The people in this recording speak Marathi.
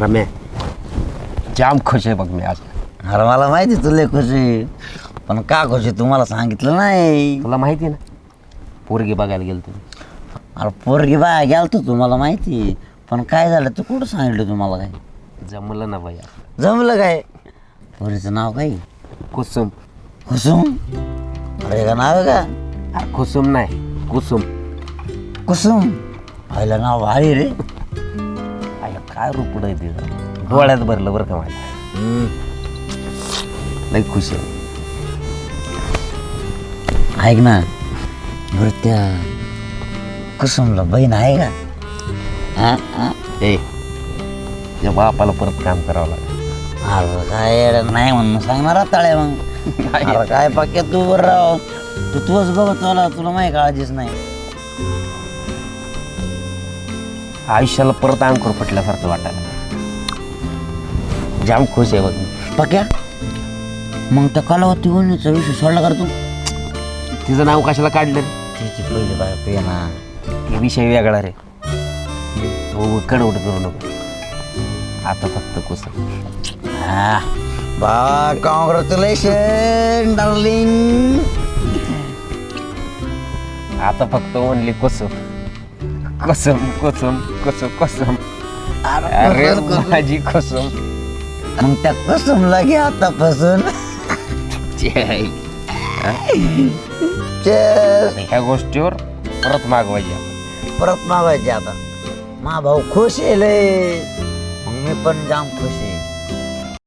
रम्या जाम खुश आहे बघ मी आज. अरे मला माहिती तुला खुशी पण का खुशी तुम्हाला सांगितलं नाही. तुला माहिती आहे ना? पोरगी बघायला गेलो तुम्ही अरे पोरगी बाय गेलतो तुम्हाला माहिती पण काय झालं तू कुठं सांगितलं तुम्हाला काय? जमलं ना भैया जमलं काय? पोरीचं नाव काय? कुसुम. कुसुम? अरे का नाव आहे का? अरे कुसुम नाही कुसुम. कुसुम? आईला नाव भारी रे. काय रुपड आहे तिथं डोळ्यात भरलं बरं का माझ्या. लई खुश आहे. ऐक ना बरं त्या कुसुमला बहीण आहे का? हा? हा? ए या बापाला परत काम करावं लागेल. अरे काय नाही म्हणून सांगणार तळे मग. अरे काय पाक्या तू बरं राव. तू तूच बघत तुला तुला माहिती काळजीच नाही. आयुष्याला परत अंकुर फुटल्यासारखं वाटायला. जाम खुश आहे बघ. पक्या? मग त्या कलावती वहिनीचा विषय सोडला कर तू? तिचं नाव कशाला काढलं? तिची पहिली बाय पेना ते विषय वेगळा रे. हो कडवड करू नको. आता फक्त कुसुम हा. बा कॉंग्रॅच्युलेशन डार्लिंग आता फक्त ओनली कुसुम कुसुम कुसुम कुसुम कुसुम. अरे माझी कुसुम. मग त्या कुसुमला घे आतापासून. Cheers. ह्या गोष्टीवर परत मागवायची आपण. परत मागायचे आता. मा भाऊ खुश आहे मग मी पण जाम खुश आहे.